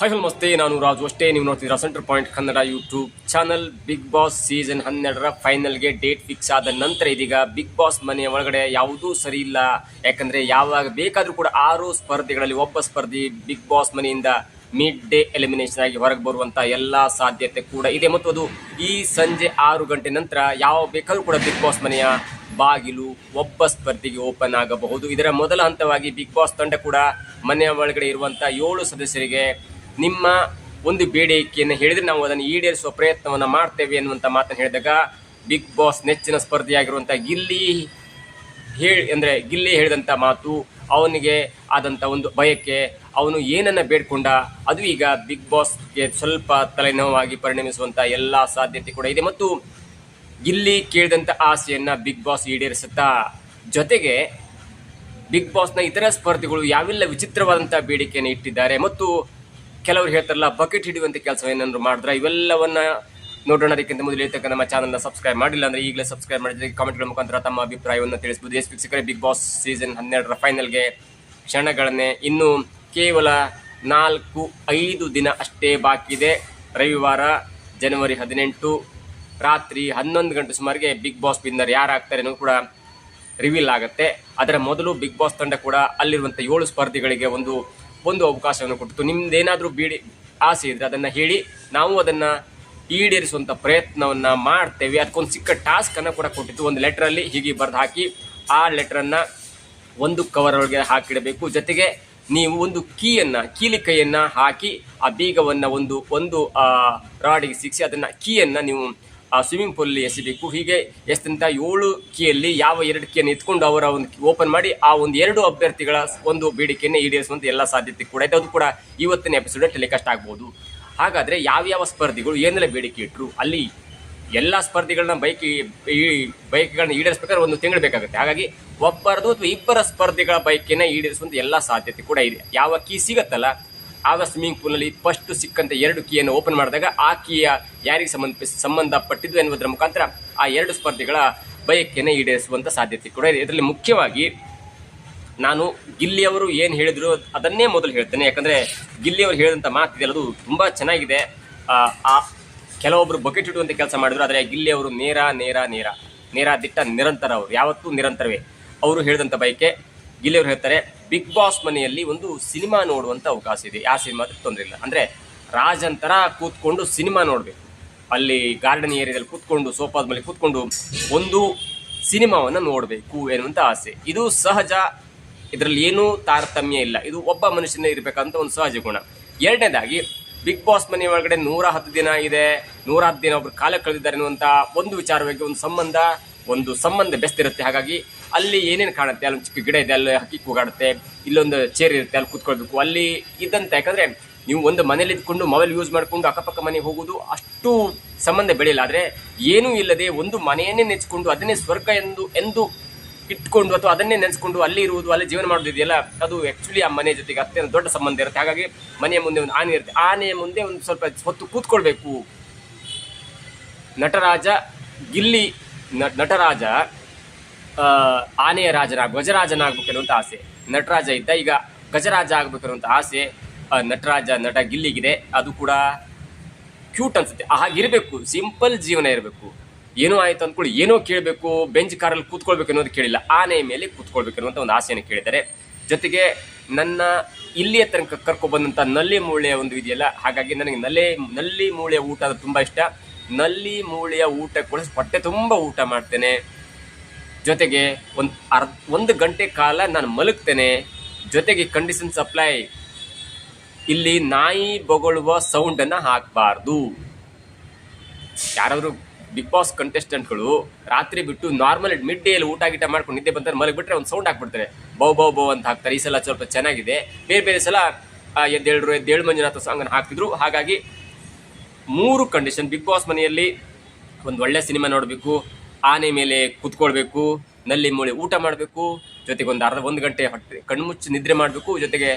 Hi hello ನಮಸ್ತೆ ನಾನು ರಾಜು ಅಷ್ಟೇ. ನೀವು ನೋಡ್ತಿದ್ದೀರಾ centre point Kannada YouTube channel. Bigg Boss season ಹನ್ನೆರಡರ ಫೈನಲ್ಗೆ ಡೇಟ್ ಫಿಕ್ಸ್ ಆದ ನಂತರ ಇದೀಗ ಬಿಗ್ ಬಾಸ್ ಮನೆಯ ಒಳಗಡೆ ಯಾವುದೂ ಸರಿ ಇಲ್ಲ. ಯಾಕಂದರೆ ಯಾವಾಗ ಬೇಕಾದರೂ ಕೂಡ ಆರು ಸ್ಪರ್ಧೆಗಳಲ್ಲಿ ಒಬ್ಬ ಸ್ಪರ್ಧಿ ಬಿಗ್ ಬಾಸ್ ಮನೆಯಿಂದ ಮಿಡ್ ಡೇ ಎಲಿಮಿನೇಷನ್ ಆಗಿ ಹೊರಗೆ ಬರುವಂಥ ಎಲ್ಲ ಸಾಧ್ಯತೆ ಕೂಡ ಇದೆ. ಮತ್ತು ಅದು ಈ ಸಂಜೆ ಆರು ಗಂಟೆ ನಂತರ ಯಾವ ಬೇಕಾದರೂ ಕೂಡ ಬಿಗ್ ಬಾಸ್ ಮನೆಯ ಬಾಗಿಲು ಒಬ್ಬ ಸ್ಪರ್ಧಿಗೆ ಓಪನ್ ಆಗಬಹುದು. ಇದರ ಮೊದಲ ಹಂತವಾಗಿ ಬಿಗ್ ಬಾಸ್ ತಂಡ ಕೂಡ ಮನೆಯ ಒಳಗಡೆ ಇರುವಂಥ ಏಳು ಸದಸ್ಯರಿಗೆ ನಿಮ್ಮ ಒಂದು ಬೇಡಿಕೆಯನ್ನು ಹೇಳಿದರೆ ನಾವು ಅದನ್ನು ಈಡೇರಿಸುವ ಪ್ರಯತ್ನವನ್ನು ಮಾಡ್ತೇವೆ ಎನ್ನುವಂಥ ಮಾತನ್ನು ಹೇಳಿದಾಗ ಬಿಗ್ ಬಾಸ್ ನೆಚ್ಚಿನ ಸ್ಪರ್ಧೆಯಾಗಿರುವಂಥ ಗಿಲ್ಲಿ ಹೇಳಿ ಅಂದರೆ ಗಿಲ್ಲಿ ಹೇಳಿದಂಥ ಮಾತು, ಅವನಿಗೆ ಆದಂಥ ಒಂದು ಬಯಕೆ, ಅವನು ಏನನ್ನ ಬೇಡ್ಕೊಂಡ, ಅದು ಈಗ ಬಿಗ್ ಬಾಸ್ಗೆ ಸ್ವಲ್ಪ ತಲೆನೋವಾಗಿ ಪರಿಣಮಿಸುವಂಥ ಎಲ್ಲ ಸಾಧ್ಯತೆ ಕೂಡ ಇದೆ. ಮತ್ತು ಗಿಲ್ಲಿ ಕೇಳಿದಂಥ ಆಸೆಯನ್ನು ಬಿಗ್ ಬಾಸ್ ಈಡೇರಿಸುತ್ತಾ, ಜೊತೆಗೆ ಬಿಗ್ ಬಾಸ್ನ ಇತರ ಸ್ಪರ್ಧಿಗಳು ಯಾವೆಲ್ಲ ವಿಚಿತ್ರವಾದಂಥ ಬೇಡಿಕೆಯನ್ನು ಇಟ್ಟಿದ್ದಾರೆ, ಮತ್ತು ಕೆಲವರು ಹೇಳ್ತಾರಲ್ಲ, ಬಕೆಟ್ ಹಿಡಿಯುವಂಥ ಕೆಲಸ ಏನಾದ್ರು ಮಾಡಿದ್ರೆ ಇವೆಲ್ಲವನ್ನ ನೋಡೋಣ ಅದಕ್ಕಿಂತ ಮೊದಲು ಹೇಳ್ತಕ್ಕ ನಮ್ಮ ಚಾನಲ್ನ ಸಬ್ಸ್ಕ್ರೈಬ್ ಮಾಡಿಲ್ಲ ಅಂದ್ರೆ ಈಗಲೇ ಸಬ್ಸ್ಕ್ರೈಬ್ ಮಾಡಿದ್ರೆ ಕಾಮೆಂಟ್ಗಳ ಮುಖಾಂತರ ತಮ್ಮ ಅಭಿಪ್ರಾಯವನ್ನು ತಿಳಿಸಬಹುದು ಎಸ್ ವೀಕ್ಷಕರೇ ಬಿಗ್ ಬಾಸ್ ಸೀಸನ್ ಹನ್ನೆರಡರ ಫೈನಲ್ಗೆ ಕ್ಷಣಗಳನ್ನೇ ಇನ್ನು ಕೇವಲ ನಾಲ್ಕು, ಐದು ದಿನ ಅಷ್ಟೇ ಬಾಕಿ ಇದೆ. ರವಿವಾರ ಜನವರಿ ಹದಿನೆಂಟು, ರಾತ್ರಿ ಹನ್ನೊಂದು ಗಂಟೆ ಸುಮಾರಿಗೆ ಬಿಗ್ ಬಾಸ್ ವಿನ್ನರ್ ಯಾರಾಗ್ತಾರೆ ಅನ್ನೋದು ಕೂಡ ರಿವೀಲ್ ಆಗುತ್ತೆ. ಅದರ ಮೊದಲು ಬಿಗ್ ಬಾಸ್ ತಂಡ ಕೂಡ ಅಲ್ಲಿರುವಂಥ ಏಳು ಸ್ಪರ್ಧಿಗಳಿಗೆ ಒಂದು ಒಂದು ಅವಕಾಶವನ್ನು ಕೊಟ್ಟಿತ್ತು ನಿಮ್ದೇನಾದರೂ ಬೀಡಿ ಆಸೆ ಇದ್ರೆ ಅದನ್ನು ಹೇಳಿ ನಾವು ಅದನ್ನು ಈಡೇರಿಸುವಂಥ ಪ್ರಯತ್ನವನ್ನು ಮಾಡ್ತೇವೆ. ಅದಕ್ಕೊಂದು ಸಿಕ್ಕ ಟಾಸ್ಕನ್ನು ಕೂಡ ಕೊಟ್ಟಿತ್ತು ಒಂದು ಲೆಟ್ರಲ್ಲಿ ಹೀಗೆ ಬರೆದು ಹಾಕಿ ಆ ಲೆಟ್ರನ್ನು ಒಂದು ಕವರ್ ಒಳಗೆ ಹಾಕಿಡಬೇಕು. ಜೊತೆಗೆ ನೀವು ಒಂದು ಕೀಯನ್ನು ಕೀಲಿ ಕೈಯನ್ನು ಹಾಕಿ ಆ ಬೀಗವನ್ನು ಒಂದು ಒಂದು ರಾಡಿಗೆ ಸಿಕ್ಕಿಸಿ ಅದನ್ನು ಕೀಯನ್ನು ನೀವು ಆ ಸ್ವಿಮ್ಮಿಂಗ್ ಪೂಲಲ್ಲಿ ಎಸಿಬೇಕು. ಹೀಗೆ ಎಷ್ಟಂತ ಏಳು ಕೀಯಲ್ಲಿ ಯಾವ ಎರಡು ಕೀಯನ್ನು ಎತ್ಕೊಂಡು ಅವರ ಒಂದು ಓಪನ್ ಮಾಡಿ ಆ ಒಂದು ಎರಡು ಅಭ್ಯರ್ಥಿಗಳ ಒಂದು ಬೇಡಿಕೆಯನ್ನು ಈಡೇರಿಸುವಂತ ಎಲ್ಲ ಸಾಧ್ಯತೆ ಕೂಡ ಇದೆ. ಅದು ಕೂಡ ಇವತ್ತಿನ ಎಪಿಸೋಡ್ ಟೆಲಿಕಾಸ್ಟ್ ಆಗ್ಬೋದು. ಹಾಗಾದರೆ ಯಾವ್ಯಾವ ಸ್ಪರ್ಧಿಗಳು ಏನೆಲ್ಲ ಬೇಡಿಕೆ ಇಟ್ಟರು ಅಲ್ಲಿ ಎಲ್ಲ ಸ್ಪರ್ಧಿಗಳನ್ನ ಬೈಕ್ ಈ ಬೈಕ್ಗಳನ್ನ ಈಡೇರಿಸಬೇಕಾದ್ರೆ ಒಂದು ತಿಂಗಳು ಬೇಕಾಗುತ್ತೆ. ಹಾಗಾಗಿ ಒಬ್ಬರದು ಅಥವಾ ಇಬ್ಬರ ಸ್ಪರ್ಧಿಗಳ ಬೈಕಿನ ಈಡೇರಿಸುವಂತ ಎಲ್ಲ ಸಾಧ್ಯತೆ ಕೂಡ ಇದೆ. ಯಾವ ಕೀ ಸಿಗತ್ತಲ್ಲ ಆಗ ಸ್ವಿಮ್ಮಿಂಗ್ ಪೂಲ್ನಲ್ಲಿ ಫಸ್ಟ್ ಸಿಕ್ಕಂತ ಎರಡು ಕೀಯನ್ನು ಓಪನ್ ಮಾಡಿದಾಗ ಆ ಕೀಯ ಯಾರಿಗೆ ಸಂಬಂಧ ಸಂಬಂಧಪಟ್ಟಿದ್ದು ಎನ್ನುವುದರ ಮುಖಾಂತರ ಆ ಎರಡು ಸ್ಪರ್ಧಿಗಳ ಬಯಕೆಯನ್ನು ಈಡೇರಿಸುವಂಥ ಸಾಧ್ಯತೆ ಕೂಡ ಇದೆ. ಇದರಲ್ಲಿ ಮುಖ್ಯವಾಗಿ ನಾನು ಗಿಲ್ಲಿಯವರು ಏನು ಹೇಳಿದ್ರು ಅದನ್ನೇ ಮೊದಲು ಹೇಳ್ತೇನೆ. ಯಾಕಂದ್ರೆ ಗಿಲ್ಲಿಯವರು ಹೇಳಿದಂಥ ಮಾತಿದೆಯಲ್ಲ ಅದು ತುಂಬಾ ಚೆನ್ನಾಗಿದೆ. ಆ, ಕೆಲವೊಬ್ಬರು ಬಕೆಟ್ ಇಡುವಂಥ ಕೆಲಸ ಮಾಡಿದ್ರು ಆದರೆ ಗಿಲ್ಲಿಯವರು ನೇರ ನೇರ ನೇರ ನೇರ ದಿಟ್ಟ ನಿರಂತರ ಅವರು. ಯಾವತ್ತೂ ನಿರಂತರವೇ. ಅವರು ಹೇಳಿದಂಥ ಬಯಕೆ ಗಿಲ್ಲಿಯವರು ಹೇಳ್ತಾರೆ ಬಿಗ್ ಬಾಸ್ ಮನೆಯಲ್ಲಿ ಒಂದು ಸಿನಿಮಾ ನೋಡುವಂತ ಅವಕಾಶ ಇದೆ. ಆ ಸಿನಿಮಾ ತೊಂದರೆ ಇಲ್ಲ. ಅಂದ್ರೆ ರಾಜಂತರ ಕೂತ್ಕೊಂಡು ಸಿನಿಮಾ ನೋಡಬೇಕು. ಅಲ್ಲಿ ಗಾರ್ಡನ್ ಏರಿಯಾದಲ್ಲಿ ಕೂತ್ಕೊಂಡು, ಸೋಫಾದ ಮೇಲೆ ಕೂತ್ಕೊಂಡು ಒಂದು ಸಿನಿಮಾವನ್ನು ನೋಡಬೇಕು ಎನ್ನುವಂತ ಆಸೆ. ಇದು ಸಹಜ. ಇದರಲ್ಲಿ ಏನೂ ತಾರತಮ್ಯ ಇಲ್ಲ. ಇದು ಒಬ್ಬ ಮನುಷ್ಯನ ಇರಬೇಕಂತ ಒಂದು ಸಹಜ ಗುಣ. ಎರಡನೇದಾಗಿ ಬಿಗ್ ಬಾಸ್ ಮನೆ ಒಳಗಡೆ ನೂರ ಹತ್ತು ದಿನ ಇದೆ. ನೂರ ಹತ್ತು ದಿನ ಒಬ್ರು ಕಾಲ ಕಳೆದಿದ್ದಾರೆ ಅನ್ನುವಂತ ಒಂದು ವಿಚಾರವಾಗಿ ಒಂದು ಸಂಬಂಧ ಒಂದು ಸಂಬಂಧ ಬೆಸ್ತಿರುತ್ತೆ ಹಾಗಾಗಿ ಅಲ್ಲಿ ಏನೇನು ಕಾಣುತ್ತೆ? ಅಲ್ಲೊಂದು ಚಿಕ್ಕ ಗಿಡ ಇದೆ, ಅಲ್ಲಿ ಹಕ್ಕಿ ಕೂಗಾಡುತ್ತೆ, ಇಲ್ಲೊಂದು ಚೇರ್ ಇರುತ್ತೆ, ಅಲ್ಲಿ ಕೂತ್ಕೊಳ್ಬೇಕು. ಅಲ್ಲಿ ಇದ್ದಂತೆ ಯಾಕಂದ್ರೆ ನೀವು ಒಂದು ಮನೇಲಿ ಇದ್ಕೊಂಡು ಮೊಬೈಲ್ ಯೂಸ್ ಮಾಡಿಕೊಂಡು ಅಕ್ಕಪಕ್ಕ ಮನೆಗೆ ಹೋಗುವುದು ಅಷ್ಟು ಸಂಬಂಧ ಬೆಳೆಯಲ್ಲ. ಆದರೆ ಏನೂ ಇಲ್ಲದೆ ಒಂದು ಮನೆಯನ್ನೇ ನೆಚ್ಕೊಂಡು ಅದನ್ನೇ ಸ್ವರ್ಗ ಎಂದು ಎಂದು ಇಟ್ಕೊಂಡು ಅಥವಾ ಅದನ್ನೇ ನೆನೆಸ್ಕೊಂಡು ಅಲ್ಲಿ ಇರುವುದು, ಅಲ್ಲಿ ಜೀವನ ಮಾಡೋದಿದೆಯಲ್ಲ ಅದು ಆ್ಯಕ್ಚುಲಿ ಆ ಮನೆ ಜೊತೆಗೆ ಅತ್ಯಂತ ದೊಡ್ಡ ಸಂಬಂಧ ಇರುತ್ತೆ. ಹಾಗಾಗಿ ಮನೆಯ ಮುಂದೆ ಒಂದು ಆನೆ ಇರುತ್ತೆ. ಆನೆಯ ಮುಂದೆ ಒಂದು ಸ್ವಲ್ಪ ಹೊತ್ತು ಕೂತ್ಕೊಳ್ಬೇಕು. ನಟರಾಜ, ಗಿಲ್ಲಿ ನಟರಾಜ ಆನೆಯ ರಾಜನ ಗಜರಾಜನಾಗಬೇಕು ಅಂತ ಆಸೆ. ನಟರಾಜ ಇದ್ದ, ಈಗ ಗಜರಾಜ ಅಂತ ಆಸೆ. ನಟರಾಜ ನಟ ಗಿಲ್ಲಿಗಿದೆ. ಅದು ಕೂಡ ಕ್ಯೂಟ್ ಅನ್ಸುತ್ತೆ. ಹಾಗಿರಬೇಕು ಸಿಂಪಲ್ ಜೀವನ ಇರಬೇಕು. ಏನೋ ಆಯ್ತು ಅಂದ್ಕೊಳ್ಳಿ, ಏನೋ ಕೇಳಬೇಕು, ಬೆಂಚ್ ಕಾರಲ್ಲಿ ಕೂತ್ಕೊಳ್ಬೇಕು ಅನ್ನೋದು ಕೇಳಿಲ್ಲ. ಆನೆ ಮೇಲೆ ಕೂತ್ಕೊಳ್ಬೇಕು ಅನ್ನುವಂಥ ಒಂದು ಆಸೆಯನ್ನು ಕೇಳಿದ್ದಾರೆ. ಜೊತೆಗೆ ನನ್ನ ಇಲ್ಲಿಯ ತನಕ ಕರ್ಕೊ ಬಂದಂಥ ನಲ್ಲಿ ಮೂಳೆಯ ಒಂದು ಇದೆಯಲ್ಲ ಹಾಗಾಗಿ ನನಗೆ ನಲ್ಲಿ ನಲ್ಲಿ ಮೂಳೆಯ ಊಟ ತುಂಬ ಇಷ್ಟ. ನಲ್ಲಿ ಮೂಳೆಯ ಊಟ ಕೂಡ ಹೊಟ್ಟೆ ತುಂಬ ಊಟ ಮಾಡ್ತೇನೆ. ಜೊತೆಗೆ ಒಂದು ಅರ್ಧ ಒಂದು ಗಂಟೆ ಕಾಲ ನಾನು ಮಲಗ್ತೇನೆ. ಜೊತೆಗೆ ಕಂಡೀಷನ್ ಸಪ್ಲೈ ಇಲ್ಲಿ ನಾಯಿ ಬೊಗಳುವ ಸೌಂಡನ್ನು ಹಾಕಬಾರ್ದು. ಯಾರಾದರೂ ಬಿಗ್ ಬಾಸ್ ಕಂಟೆಸ್ಟೆಂಟ್ಗಳು ರಾತ್ರಿ ಬಿಟ್ಟು ನಾರ್ಮಲ್ ಮಿಡ್ ಡೇ ಊಟ ಗೀಟ ಮಾಡ್ಕೊಂಡು ನಿದ್ದೆ ಬಂತಾರೆ ಮಲಗಿಬಿಟ್ರೆ ಒಂದು ಸೌಂಡ್ ಹಾಕ್ಬಿಡ್ತಾರೆ. ಬೌ ಬೌ ಬೌ ಅಂತ ಹಾಕ್ತಾರೆ. ಈ ಸಲ ಸ್ವಲ್ಪ ಚೆನ್ನಾಗಿದೆ. ಬೇರೆ ಬೇರೆ ಸಲ ಎದ್ದೇಳ್ರು, ಎದ್ದೇಳು ಮಂಜುನಾಥ ಸಾಂಗನ್ನು ಹಾಕ್ತಿದ್ರು. ಹಾಗಾಗಿ ಮೂರು ಕಂಡೀಷನ್ ಬಿಗ್ ಬಾಸ್ ಮನೆಯಲ್ಲಿ ಒಂದು ಒಳ್ಳೆ ಸಿನಿಮಾ ನೋಡಬೇಕು, ಆನೆ ಮೇಲೆ ಕುತ್ಕೊಳ್ಬೇಕು, ನಲ್ಲಿ ಮೂಳೆ ಊಟ ಮಾಡಬೇಕು, ಜೊತೆಗೆ ಒಂದು ಅರ್ಧ ಒಂದು ಗಂಟೆ ಹೊಟ್ಟೆ ಕಣ್ಮುಚ್ಚಿ ನಿದ್ರೆ ಮಾಡಬೇಕು, ಜೊತೆಗೆ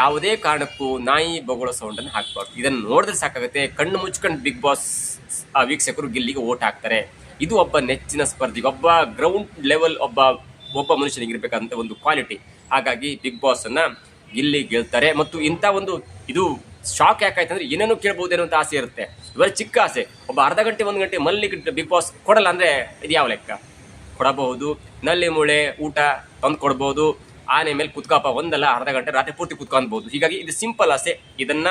ಯಾವುದೇ ಕಾರಣಕ್ಕೂ ನಾಯಿ ಬೊಗಳ ಸೌಂಡನ್ನು ಹಾಕಬಾರ್ದು. ಇದನ್ನು ನೋಡಿದ್ರೆ ಸಾಕಾಗುತ್ತೆ. ಕಣ್ಣು ಮುಚ್ಕೊಂಡು ಬಿಗ್ ಬಾಸ್ ಆ ವೀಕ್ಷಕರು ಗಿಲ್ಲಿಗೆ ಓಟ್ ಹಾಕ್ತಾರೆ. ಇದು ಒಬ್ಬ ನೆಚ್ಚಿನ ಸ್ಪರ್ಧಿ, ಒಬ್ಬ ಗ್ರೌಂಡ್ ಲೆವೆಲ್ ಒಬ್ಬ ಒಬ್ಬ ಮನುಷ್ಯನಿಗೆ ಇರಬೇಕಂತ ಒಂದು ಕ್ವಾಲಿಟಿ ಹಾಗಾಗಿ ಬಿಗ್ ಬಾಸನ್ನು ಗಿಲ್ಲಿ ಗೆಲ್ತಾರೆ. ಮತ್ತು ಇಂಥ ಒಂದು ಇದು ಶಾಕ್ ಯಾಕಾಯ್ತು ಏನೇನು ಏನೇನೋ ಕೇಳ್ಬೋದೇನೋ ಅಂತ ಆಸೆ ಇರುತ್ತೆ. ಇವರ ಚಿಕ್ಕ ಆಸೆ. ಒಬ್ಬ ಅರ್ಧ ಗಂಟೆ, ಒಂದು ಗಂಟೆ ಮಲ್ಲಿಗೆ ಬಿಗ್ ಬಾಸ್ ಕೊಡಲ್ಲ ಅಂದ್ರೆ ಇದು ಯಾವ ಲೆಕ್ಕ? ಕೊಡಬಹುದು. ನಲ್ಲಿ ಮೂಳೆ, ಊಟ ತಂದು ಕೊಡ್ಬೋದು. ಆನೆ ಮೇಲೆ ಕುತ್ಕಪ್ಪ ಒಂದಲ್ಲ, ಅರ್ಧ ಗಂಟೆ ರಾತ್ರಿ ಪೂರ್ತಿ ಕುತ್ಕೊಳ್ಬಹುದು ಹೀಗಾಗಿ ಇದು ಸಿಂಪಲ್ ಆಸೆ. ಇದನ್ನ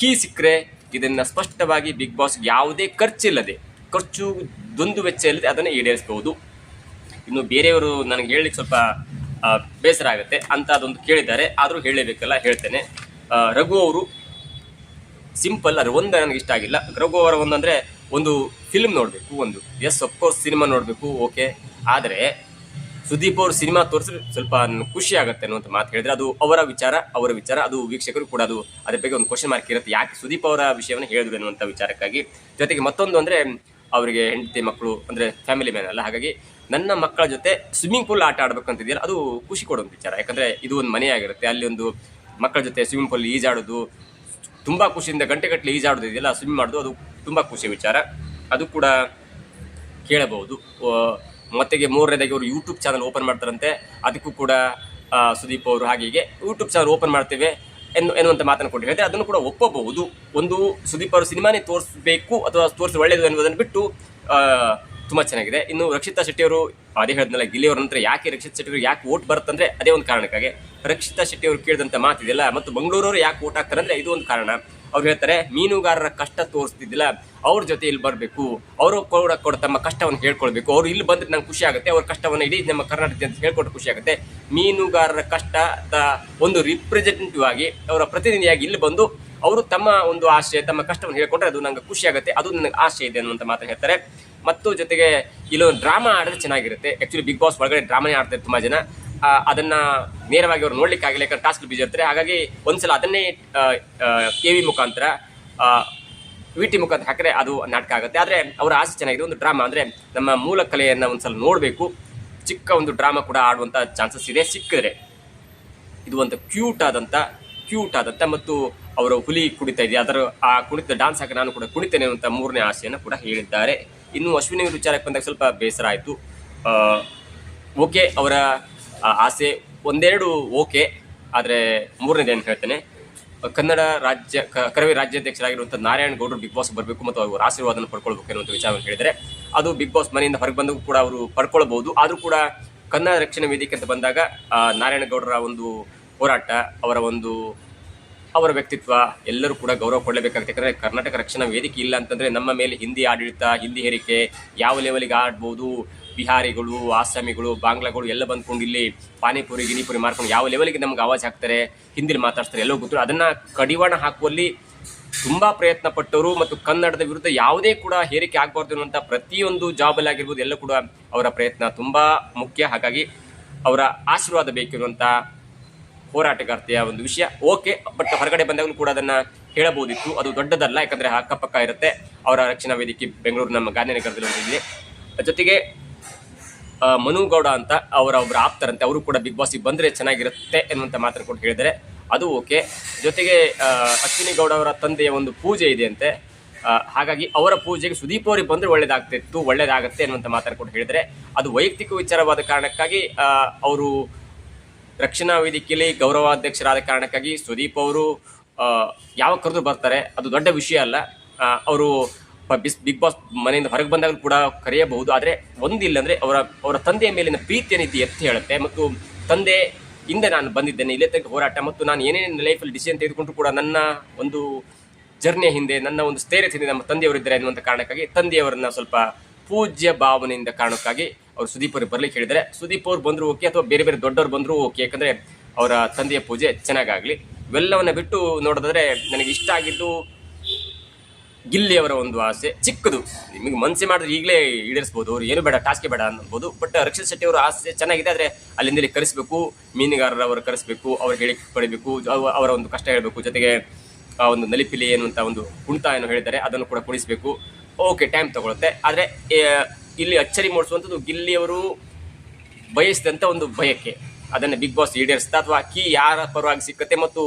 ಕೀ ಸಿಕ್ಕರೆ ಇದನ್ನ ಸ್ಪಷ್ಟವಾಗಿ ಬಿಗ್ ಬಾಸ್ ಯಾವುದೇ ಖರ್ಚಿಲ್ಲದೆ ಖರ್ಚು ದೊಂದು ವೆಚ್ಚ ಇಲ್ಲದೆ ಅದನ್ನು ಈಡೇರಿಸಬಹುದು ಇನ್ನು ಬೇರೆಯವರು ನನಗೆ ಹೇಳಲಿಕ್ಕೆ ಸ್ವಲ್ಪ ಬೇಸರ ಆಗುತ್ತೆ. ಅಂತ ಅದೊಂದು ಕೇಳಿದ್ದಾರೆ. ಆದರೂ ಹೇಳಲೇಬೇಕಲ್ಲ, ಹೇಳ್ತೇನೆ. ರಘು ಅವರು ಸಿಂಪಲ್ ಅದು ಒಂದು ನನಗೆ ಇಷ್ಟ ಆಗಿಲ್ಲ. ರಘು ಅವರ ಅಂದರೆ ಒಂದು ಫಿಲ್ಮ್ ನೋಡಬೇಕು, ಒಂದು. ಎಸ್ ಅಫ್ಕೋರ್ಸ್ ಸಿನಿಮಾ ನೋಡಬೇಕು ಓಕೆ ಆದರೆ ಸುದೀಪ್ ಅವ್ರ ಸಿನಿಮಾ ತೋರಿಸಿದ್ರೆ ಸ್ವಲ್ಪ ಖುಷಿ ಆಗುತ್ತೆ ಅನ್ನುವಂಥ ಮಾತು ಹೇಳಿದ್ರೆ ಅದು ಅವರ ವಿಚಾರ ಅವರ ವಿಚಾರ, ಅದು ವೀಕ್ಷಕರು ಕೂಡ ಅದು ಅದ್ರ ಬಗ್ಗೆ ಒಂದು ಕ್ವಶನ್ ಮಾರ್ಕ್ ಇರುತ್ತೆ. ಯಾಕೆ ಸುದೀಪ್ ಅವರ ವಿಷಯವನ್ನು ಹೇಳಿದ್ರು ಅನ್ನುವಂಥ ವಿಚಾರಕ್ಕಾಗಿ. ಜೊತೆಗೆ ಮತ್ತೊಂದು ಅಂದರೆ ಅವರಿಗೆ ಹೆಂಡತಿ ಮಕ್ಕಳು ಅಂದರೆ ಫ್ಯಾಮಿಲಿ ಮ್ಯಾನ್ ಅಲ್ಲ, ಹಾಗಾಗಿ ನನ್ನ ಮಕ್ಕಳ ಜೊತೆ ಸ್ವಿಮ್ಮಿಂಗ್ ಪೂಲ್ ಆಟ ಆಡ್ಬೇಕಂತಿದೆಯಲ್ಲ ಅದು ಖುಷಿ ಕೊಡುವಂಥ ವಿಚಾರ. ಯಾಕಂದರೆ ಇದು ಒಂದು ಮನೆ ಆಗಿರುತ್ತೆ ಅಲ್ಲಿ ಒಂದು ಮಕ್ಕಳ ಜೊತೆ ಸ್ವಿಮ್ಮಿಂಗ್ ಪೂಲ್ ಈಜಾಡೋದು ತುಂಬ ಖುಷಿಯಿಂದ ಗಂಟೆಗಟ್ಟಲೆ ಈಜಾಡೋದು ಇದೆಯಲ್ಲ ಸ್ವಿಮ್ ಮಾಡೋದು, ಅದು ತುಂಬ ಖುಷಿ ವಿಚಾರ. ಅದು ಕೂಡ ಕೇಳಬಹುದು. ಮತ್ತೆಗೆ ಮೂರನೇದಾಗಿ ಅವರು ಯೂಟ್ಯೂಬ್ ಚಾನಲ್ ಓಪನ್ ಮಾಡ್ತಾರಂತೆ. ಅದಕ್ಕೂ ಕೂಡ ಸುದೀಪ್ ಅವರು ಹಾಗೆ ಯೂಟ್ಯೂಬ್ ಚಾನಲ್ ಓಪನ್ ಮಾಡ್ತೇವೆ ಎನ್ನು ಎನ್ನುವಂಥ ಮಾತನ್ನು ಕೊಟ್ಟು ಹೇಳಿದ್ರೆ ಅದನ್ನು ಕೂಡ ಒಪ್ಪಬಹುದು. ಒಂದು ಸುದೀಪ್ ಅವರು ಸಿನಿಮಾನೇ ತೋರಿಸಬೇಕು ಅಥವಾ ತೋರಿಸಿ ಒಳ್ಳೆಯದು ಎನ್ನುವುದನ್ನು ಬಿಟ್ಟು ತುಂಬ ಚೆನ್ನಾಗಿದೆ. ಇನ್ನು ರಕ್ಷಿತಾ ಶೆಟ್ಟಿ ಅವರು ಅದೇ ಹೇಳಿದ್ನಲ್ಲ ಗಿಲ್ಲಿ ನಂತರ ಯಾಕೆ ರಕ್ಷಿತ್ ಶೆಟ್ಟಿ ಅವರು ಯಾಕೆ ಓಟ್ ಬರುತ್ತಂದ್ರೆ ಅದೇ ಒಂದು ಕಾರಣಕ್ಕಾಗಿ. ರಕ್ಷಿತಾ ಶೆಟ್ಟಿ ಅವರು ಕೇಳಿದಂಥ ಮಾತಿದೆಯಲ್ಲ ಮತ್ತು ಬೆಂಗಳೂರವರು ಯಾಕೆ ಓಟ್ ಹಾಕ್ತಾರೆ ಅಂದ್ರೆ ಇದು ಒಂದು ಕಾರಣ. ಅವ್ರು ಹೇಳ್ತಾರೆ, ಮೀನುಗಾರರ ಕಷ್ಟ ತೋರಿಸ್ತಿದ್ದಿಲ್ಲ, ಅವ್ರ ಜೊತೆ ಇಲ್ಲಿ ಬರಬೇಕು, ಅವರು ಕೂಡ ಕೂಡ ತಮ್ಮ ಕಷ್ಟವನ್ನು ಹೇಳ್ಕೊಳ್ಬೇಕು, ಅವ್ರು ಇಲ್ಲಿ ಬಂದ್ರೆ ನಂಗೆ ಖುಷಿ ಆಗುತ್ತೆ, ಅವ್ರ ಕಷ್ಟವನ್ನು ಇಡೀ ನಮ್ಮ ಕರ್ನಾಟಕ ಅಂತ ಹೇಳ್ಕೊಟ್ಟು ಖುಷಿ ಆಗುತ್ತೆ. ಮೀನುಗಾರರ ಕಷ್ಟದ ಒಂದು ರಿಪ್ರೆಸೆಂಟೇಟಿವ್ ಆಗಿ, ಅವರ ಪ್ರತಿನಿಧಿಯಾಗಿ ಇಲ್ಲಿ ಬಂದು, ಅವರು ತಮ್ಮ ಒಂದು ಆಶೆ, ತಮ್ಮ ಕಷ್ಟವನ್ನು ಹೇಳ್ಕೊಂಡ್ರೆ ಅದು ನಂಗೆ ಖುಷಿ ಆಗುತ್ತೆ, ಅದು ನನಗೆ ಆಸೆ ಇದೆ ಅನ್ನುವಂಥ ಮಾತು ಹೇಳ್ತಾರೆ. ಮತ್ತು ಜೊತೆಗೆ ಇಲ್ಲೊಂದು ಡ್ರಾಮಾ ಆಡಿದ್ರೆ ಚೆನ್ನಾಗಿರುತ್ತೆ. ಆ್ಯಕ್ಚುಲಿ ಬಿಗ್ ಬಾಸ್ ಒಳಗಡೆ ಡ್ರಾಮಾನೇ ಆಡ್ತಾರೆ ತುಂಬ ಜನ. ಅದನ್ನು ನೇರವಾಗಿ ಅವ್ರು ನೋಡ್ಲಿಕ್ಕೆ ಆಗಿಲ್ಲ ಯಾಕಂದ್ರೆ ಟಾಸ್ಕ್ ಬಿಜಿ ಇರ್ತಾರೆ. ಹಾಗಾಗಿ ಒಂದ್ಸಲ ಅದನ್ನೇ ಕೆ ವಿ ಮುಖಾಂತರ ವಿ ಟಿ ಮುಖಾಂತರ ಹಾಕಿದ್ರೆ ಅದು ನಾಟಕ ಆಗುತ್ತೆ. ಆದರೆ ಅವರ ಆಸೆ ಚೆನ್ನಾಗಿದೆ. ಒಂದು ಡ್ರಾಮಾ ಅಂದರೆ ನಮ್ಮ ಮೂಲ ಕಲೆಯನ್ನು ಒಂದ್ಸಲ ನೋಡಬೇಕು. ಚಿಕ್ಕ ಒಂದು ಡ್ರಾಮಾ ಕೂಡ ಆಡುವಂಥ ಚಾನ್ಸಸ್ ಇದೆ, ಸಿಕ್ಕಿದ್ರೆ. ಇದು ಒಂದು ಕ್ಯೂಟ್ ಆದಂಥ ಕ್ಯೂಟ್ ಆದಂಥ ಮತ್ತು ಅವರ ಹುಲಿ ಕುಣಿತ ಇದೆ ಅದರ ಆ ಕುಣಿತ ಡಾನ್ಸ್ ಹಾಕಿ ನಾನು ಕೂಡ ಕುಣಿತೇನೆ ಅಂತ ಮೂರನೇ ಆಸೆಯನ್ನು ಕೂಡ ಹೇಳಿದ್ದಾರೆ. ಇನ್ನು ಅಶ್ವಿನಿ ವಿಚಾರಕ್ಕೆ ಬಂದಾಗ ಸ್ವಲ್ಪ ಬೇಸರ ಆಯಿತು. ಓಕೆ ಅವರ ಆಸೆ ಒಂದೆರಡು ಓಕೆ, ಆದರೆ ಮೂರನೇದೇನು ಹೇಳ್ತೇನೆ, ಕನ್ನಡ ರಾಜ್ಯ ಕರವೇ ರಾಜ್ಯಾಧ್ಯಕ್ಷರಾಗಿರುವಂಥ ನಾರಾಯಣ ಗೌಡರು ಬಿಗ್ ಬಾಸ್ ಬರಬೇಕು ಮತ್ತು ಅವರು ಆಶೀರ್ವಾದವನ್ನು ಪಡ್ಕೊಳ್ಬೇಕು ಅನ್ನುವಂಥ ವಿಚಾರವನ್ನು ಹೇಳಿದರೆ ಅದು ಬಿಗ್ ಬಾಸ್ ಮನೆಯಿಂದ ಹೊರಗೆ ಬಂದಾಗ ಕೂಡ ಅವರು ಪಡ್ಕೊಳ್ಬಹುದು. ಆದರೂ ಕೂಡ ಕನ್ನಡ ರಕ್ಷಣಾ ವೇದಿಕೆ ಅಂತ ಬಂದಾಗ ನಾರಾಯಣ ಗೌಡರ ಒಂದು ಹೋರಾಟ, ಅವರ ಒಂದು ಅವರ ವ್ಯಕ್ತಿತ್ವ ಎಲ್ಲರೂ ಕೂಡ ಗೌರವ ಕೊಡಲೇಬೇಕಾಗುತ್ತೆ. ಯಾಕಂದರೆ ಕರ್ನಾಟಕ ರಕ್ಷಣಾ ವೇದಿಕೆ ಇಲ್ಲ ಅಂತಂದ್ರೆ ನಮ್ಮ ಮೇಲೆ ಹಿಂದಿ ಆಡಳಿತ, ಹಿಂದಿ ಹೇರಿಕೆ ಯಾವ ಲೆವೆಲ್ಗೆ ಆಡ್ಬೋದು, ಬಿಹಾರಿಗಳು ಆಸಾಮಿಗಳು ಬಾಂಗ್ಲಾಗಳು ಎಲ್ಲ ಬಂದ್ಕೊಂಡು ಇಲ್ಲಿ ಪಾನಿಪುರಿ, ಗಿನಿಪುರಿ ಮಾರ್ಕೊಂಡು ಯಾವ ಲೆವೆಲ್ಗೆ ನಮ್ಗೆ ಆವಾಜ್ ಹಾಕ್ತಾರೆ, ಹಿಂದಿಲಿ ಮಾತಾಡ್ತಾರೆ ಎಲ್ಲೋ ಗೊತ್ತು ಅದನ್ನ ಕಡಿವಾಣ ಹಾಕುವಲ್ಲಿ ತುಂಬಾ ಪ್ರಯತ್ನ ಪಟ್ಟವರು ಮತ್ತು ಕನ್ನಡದ ವಿರುದ್ಧ ಯಾವುದೇ ಕೂಡ ಹೇರಿಕೆ ಆಗಬಾರ್ದು ಅನ್ನುವಂಥ ಪ್ರತಿಯೊಂದು ಜಾಬಲ್ಲಿ ಆಗಿರ್ಬೋದು, ಎಲ್ಲ ಕೂಡ ಅವರ ಪ್ರಯತ್ನ ತುಂಬಾ ಮುಖ್ಯ. ಹಾಗಾಗಿ ಅವರ ಆಶೀರ್ವಾದ ಬೇಕಿರುವಂಥ ಹೋರಾಟಗಾರ್ತಿಯ ಒಂದು ವಿಷಯ. ಓಕೆ ಬಟ್ ಹೊರಗಡೆ ಬಂದಾಗಲೂ ಕೂಡ ಅದನ್ನ ಹೇಳಬಹುದಿತ್ತು. ಅದು ದೊಡ್ಡದಲ್ಲ, ಯಾಕಂದ್ರೆ ಅಕ್ಕಪಕ್ಕ ಇರುತ್ತೆ. ಅವರ ರಕ್ಷಣಾ ವೇದಿಕೆ ಬೆಂಗಳೂರು ನಮ್ಮ ಗಾಂಧಿನಗರದಲ್ಲಿ ಒಂದಿದೆ. ಜೊತೆಗೆ ಮನು ಗೌಡ ಅಂತ ಅವರ ಒಬ್ಬರು ಆಪ್ತರಂತೆ, ಅವರು ಕೂಡ ಬಿಗ್ ಬಾಸ್ಗೆ ಬಂದರೆ ಚೆನ್ನಾಗಿರುತ್ತೆ ಎನ್ನುವಂಥ ಮಾತನ್ನು ಕೂಡ ಹೇಳಿದರೆ ಅದು ಓಕೆ ಜೊತೆಗೆ ಅಶ್ವಿನಿ ಗೌಡ ಅವರ ತಂದೆಯ ಒಂದು ಪೂಜೆ ಇದೆ ಅಂತೆ. ಹಾಗಾಗಿ ಅವರ ಪೂಜೆಗೆ ಸುದೀಪ್ ಅವರಿಗೆ ಬಂದರೆ ಒಳ್ಳೇದಾಗ್ತಿತ್ತು, ಒಳ್ಳೇದಾಗತ್ತೆ ಅನ್ನುವಂಥ ಮಾತನ್ನು ಕೂಡ ಹೇಳಿದರೆ ಅದು ವೈಯಕ್ತಿಕ ವಿಚಾರವಾದ ಕಾರಣಕ್ಕಾಗಿ ಅವರು ರಕ್ಷಣಾ ವೇದಿಕೆಯಲ್ಲಿ ಗೌರವಾಧ್ಯಕ್ಷರಾದ ಕಾರಣಕ್ಕಾಗಿ ಸುದೀಪ್ ಅವರು ಯಾವ ಕರೆದು ಬರ್ತಾರೆ ಅದು ದೊಡ್ಡ ವಿಷಯ ಅಲ್ಲ. ಅವರು ಬಿಸ್, ಬಿಗ್ ಬಾಸ್ ಮನೆಯಿಂದ ಹೊರಗೆ ಬಂದಾಗಲೂ ಕೂಡ ಕರೆಯಬಹುದು. ಆದರೆ ಒಂದಿಲ್ಲ ಅಂದರೆ ಅವರ ಅವರ ತಂದೆಯ ಮೇಲಿನ ಪ್ರೀತಿ ನೀತಿ ಎತ್ತಿ ಹೇಳುತ್ತೆ. ಮತ್ತು ತಂದೆ ಹಿಂದೆ ನಾನು ಬಂದಿದ್ದೇನೆ, ಇಲ್ಲೇ ತನಕ ಹೋರಾಟ ಮತ್ತು ನಾನು ಏನೇನು ಲೈಫಲ್ಲಿ ಡಿಸಿಷನ್ ತೆಗೆದುಕೊಂಡು ಕೂಡ ನನ್ನ ಒಂದು ಜರ್ನಿಯ ಹಿಂದೆ, ನನ್ನ ಒಂದು ಸ್ಥೈರ್ಯ ಹಿಂದೆ ನಮ್ಮ ತಂದೆಯವರಿದ್ದಾರೆ ಅನ್ನುವಂಥ ಕಾರಣಕ್ಕಾಗಿ ತಂದೆಯವರನ್ನ ಸ್ವಲ್ಪ ಪೂಜ್ಯ ಭಾವನೆಯಿಂದ ಕಾರಣಕ್ಕಾಗಿ ಅವರು ಸುದೀಪ್ ಅವ್ರಿಗೆ ಬರ್ಲಿಕ್ಕೆ ಹೇಳಿದರೆ ಸುದೀಪ್ ಅವ್ರು ಬಂದ್ರು ಓಕೆ ಅಥವಾ ಬೇರೆ ಬೇರೆ ದೊಡ್ಡವ್ರು ಬಂದ್ರು ಓಕೆ ಯಾಕಂದರೆ ಅವರ ತಂದೆಯ ಪೂಜೆ ಚೆನ್ನಾಗಾಗಲಿ. ಇವೆಲ್ಲವನ್ನ ಬಿಟ್ಟು ನೋಡೋದಾದ್ರೆ ನನಗೆ ಇಷ್ಟ ಆಗಿದ್ದು ಗಿಲ್ಲಿಯವರ ಒಂದು ಆಸೆ. ಚಿಕ್ಕದು. ನಿಮಗೆ ಮನಸ್ಸೆ ಮಾಡಿದ್ರೆ ಈಗಲೇ ಈಡೇರಿಸ್ಬೋದು. ಅವ್ರು ಏನು ಬೇಡ, ಟಾಸ್ಕೆ ಬೇಡ ಅನ್ಬೋದು ಬಟ್ ರಕ್ಷಿತ್ ಶೆಟ್ಟಿ ಅವರ ಆಸೆ ಚೆನ್ನಾಗಿದೆ ಆದರೆ ಅಲ್ಲಿಂದ ಇಲ್ಲಿ ಕರೆಸಬೇಕು ಮೀನುಗಾರರವರು ಕರೆಸಬೇಕು. ಅವ್ರಿಗೆ ಹೇಳಿ ಪಡಿಬೇಕು. ಅವ- ಅವರ ಒಂದು ಕಷ್ಟ ಹೇಳಬೇಕು. ಜೊತೆಗೆ ಆ ಒಂದು ನಲಿಪಿಲಿ ಏನು ಅಂತ ಒಂದು ಕುಣಿತ ಏನು ಹೇಳಿದ್ದಾರೆ. ಅದನ್ನು ಕೂಡ ಕುಣಿಸಬೇಕು. ಓಕೆ ಟೈಮ್ ತಗೊಳುತ್ತೆ. ಆದರೆ ಇಲ್ಲಿ ಅಚ್ಚರಿ ಮೂಡಿಸುವಂಥದ್ದು ಗಿಲ್ಲಿಯವರು ಬಯಸಿದಂಥ ಒಂದು ಬಯಕೆ ಅದನ್ನು ಬಿಗ್ ಬಾಸ್ ಈಡೇರಿಸ್ತಾ ಅಥವಾ ಕೀ ಯಾರ ಪರವಾಗಿ ಸಿಕ್ಕತ್ತೆ ಮತ್ತು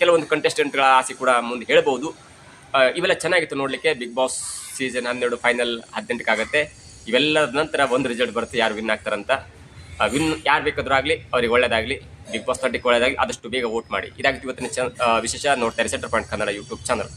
ಕೆಲವೊಂದು ಕಂಟೆಸ್ಟೆಂಟ್ಗಳ ಆಸೆ ಕೂಡ ಮುಂದೆ ಹೇಳ್ಬೋದು. ಇವೆಲ್ಲ ಚೆನ್ನಾಗಿತ್ತು ನೋಡಲಿಕ್ಕೆ ಬಿಗ್ ಬಾಸ್ ಸೀಸನ್ ಹನ್ನೆರಡು ಫೈನಲ್ ಹದಿನೆಂಟಕ್ಕಾಗತ್ತೆ. ಇವೆಲ್ಲದ ನಂತರ ಒಂದು ರಿಸಲ್ಟ್ ಬರುತ್ತೆ, ಯಾರು ವಿನ್ ಆಗ್ತಾರಂತ. ವಿನ್ ಯಾರು ಬೇಕಾದ್ರೂ ಆಗಲಿ ಅವ್ರಿಗೆ ಒಳ್ಳೇದಾಗಲಿ ಬಿಗ್ ಬಾಸ್ ತರ್ಟಿಗೆ ಒಳ್ಳೇದಾಗಲಿ, ಆದಷ್ಟು ಬೇಗ ವೋಟ್ ಮಾಡಿ. ಇದಾಗಿತ್ತು ಇವತ್ತಿನ ಚ ವಿಶೇಷ ನೋಡ್ತಾರೆ centre point Kannada YouTube channel